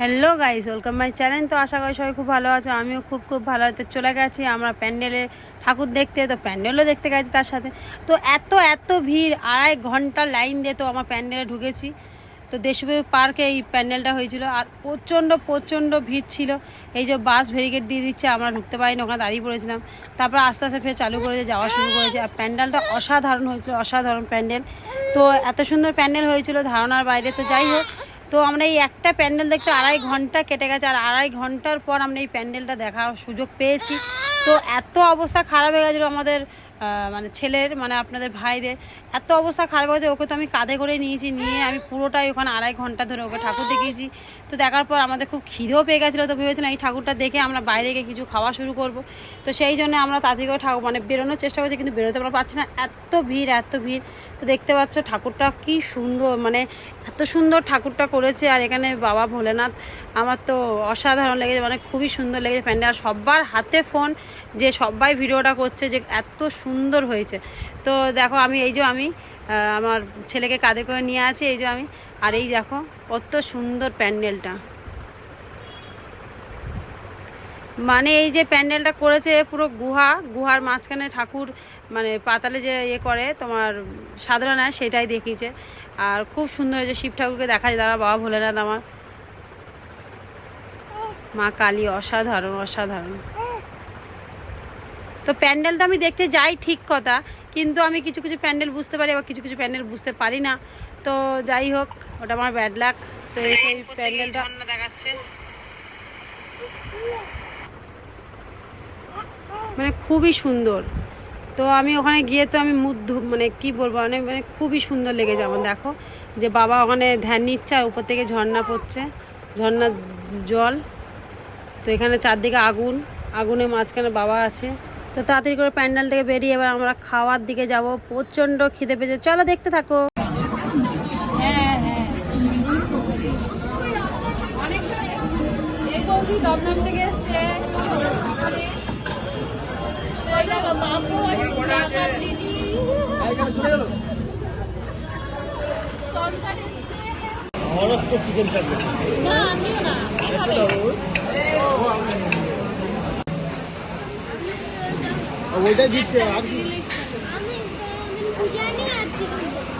Hello guys welcome my channel তো আশা করি সবাই খুব ভালো আছো, আমিও খুব খুব ভালো। আছি চলে গেছি আমরা প্যান্ডেলে ঠাকুর দেখতে, তো প্যান্ডেলও দেখতে গেছি তার সাথে। তো এত এত ভিড়, আড়াই ঘণ্টা লাইন দিয়ে তো আমার প্যান্ডেলে ঢুকেছি। তো দেশব্যাপী পার্কে এই প্যান্ডেলটা হয়েছিল, আর প্রচণ্ড প্রচণ্ড ভিড় ছিল। এই যে বাস ভেরিগেট দিয়ে দিচ্ছে, আমরা ঢুকতে পারিনি, ওখানে দাঁড়িয়ে পড়েছিলাম। তারপর আস্তে আস্তে ফের চালু করেছে যাওয়া শুরু করেছে। আর প্যান্ডেলটা অসাধারণ হয়েছিল, অসাধারণ প্যান্ডেল। তো এত সুন্দর প্যান্ডেল হয়েছিল ধারণার বাইরে। তো যাই হোক তো আমরা এই একটা প্যান্ডেল দেখতে আড়াই ঘণ্টা কেটে গেছে, আর আড়াই ঘণ্টার পর আমরা এই প্যান্ডেলটা দেখার সুযোগ পেয়েছি। তো এত অবস্থা খারাপ হয়ে গেছিল আমাদের মানে ছেলের মানে আপনাদের ভাইদের। এত অবস্থা খারাপ হয়েছে, ওকে তো আমি কাঁধে করে নিয়েছি, নিয়ে আমি পুরোটাই ওখানে আড়াই ঘণ্টা ধরে ওকে ঠাকুর দেখিয়েছি। তো দেখার পর আমাদের খুব খিদেও পেয়ে গেছিল, তো ভেবেছিলাম এই ঠাকুরটা দেখে আমরা বাইরে গিয়ে কিছু খাওয়া শুরু করব। তো সেই জন্য আমরা তাড়াতাড়ি করে ঠাকুর মানে বেরোনোর চেষ্টা করছি, কিন্তু বেরোতে আমরা পারছি না। এত ভিড় এত ভিড়। তো দেখতে পাচ্ছ ঠাকুরটা কি সুন্দর মানে এত সুন্দর ঠাকুরটা করেছে। আর এখানে বাবা ভোলেনাথ, আমার তো অসাধারণ লেগেছে মানে খুবই সুন্দর লেগেছে প্যান্ডেল। আর সবার হাতে ফোন, যে সবাই ভিডিওটা করছে, যে এত সুন্দর হয়েছে। তো দেখো আমি, এই যে আমি আমার ছেলেকে কাঁধে করে নিয়ে আছি, এই যে আমি। আর এই দেখো, কত সুন্দর প্যান্ডেলটা। মানে এই যে প্যান্ডেলটা করেছে পুরো গুহা, গুহার মাঝখানে ঠাকুর মানে পাতালে যে ইয়ে করে, তোমার সাধনা নেয়, সেটাই দেখিয়েছে। আর খুব সুন্দর হয়েছে শিব ঠাকুরকে দেখা যায়, দাঁড়া বাবা ভোলেনাথ আমার। মা কালী, অসাধারণ অসাধারণ। তো প্যান্ডেলটা আমি দেখতে যাই ঠিক কথা কিন্তু আমি কিছু কিছু প্যান্ডেল বুঝতে পারি আবার কিছু কিছু প্যান্ডেল বুঝতে পারি না। তো যাই হোক ওটা আমার ব্যাড লাক তো এই প্যান্ডেলটা দেখাচ্ছে। মানে খুবই সুন্দর। তো আমি ওখানে গিয়ে তো আমি মুগ্ধ মানে কি বলব মানে মানে খুবই সুন্দর লেগেছে আমার দেখো। যে বাবা ওখানে ধ্যান নিচ্ছে আর উপর থেকে ঝর্ণা পড়ছে ঝর্ণার জল। তো এখানে চারদিকে আগুন আগুনের মাঝখানে বাবা আছে। তো তাড়াতাড়ি করে প্যান্ডেল থেকে বেরিয়ে এবার আমরা খাওয়ার দিকে যাব। প্রচণ্ড খিদে পেয়েছে। চলো দেখতে থাকো। আমারও তো চিকেন থাকবে ওইটা দিচ্ছে। আর কি?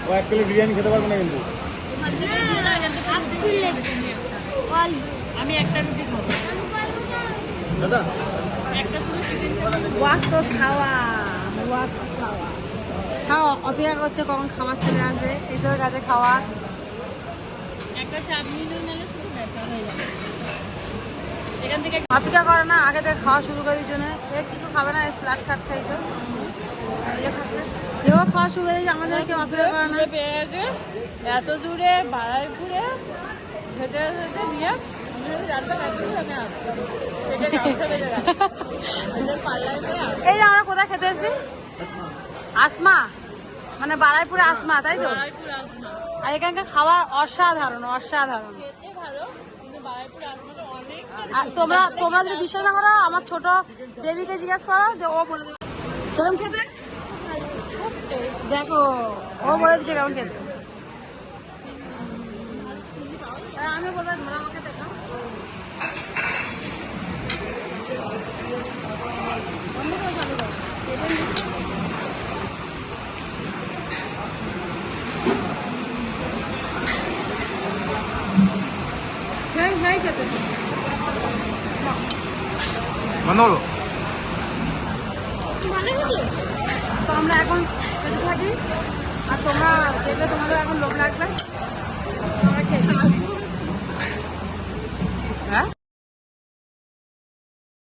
ও এক প্লেট বিরিয়ানি খেতে পারবে না কিন্তু? আমি একটা রুটি খাব। দাদা? ওয়াক তো খাওয়া। ওয়াক তো খাওয়া। অপেক্ষা করছে কখন খাবার চলে আসবে। এইসবের কাছে খাওয়া। একটা চাটনি নিলে শুধু ব্যথা হয়ে যাবে। এখান থেকে করে না আগে থেকে খাওয়া শুরু করে এই জন্য। এ কিছু খাবে না স্লাট খাচ্ছে এই জন্য। ইয়ে খাচ্ছে। এও খাওয়া শুরু করে দিয়েছে আমাদেরকে অপেক্ষা করে না। খিদে এত দূরে বাড়াইপুরে হেঁটে এসেছে নিয়ে। এই যে আমরা কোথায় খেতে এসেছি? আসমা। মানে বারাইপুরে আসমা তাই তো? আর এখানকার খাবার অসাধারণ অসাধারণ। খেতে ভালো কিন্তু আর তোমরা তোমরা যদি বিশ্বাস না করো, আমার ছোট বেবিকে জিজ্ঞেস করো যে ও বলে কেমন খেতে? দেখো, ও বলে দিচ্ছে কেমন খেতে। আমি বলব করে চালু করো। হলো তো আমরা এখন খেতে থাকি। আর তোমরা দেখলে তোমাদের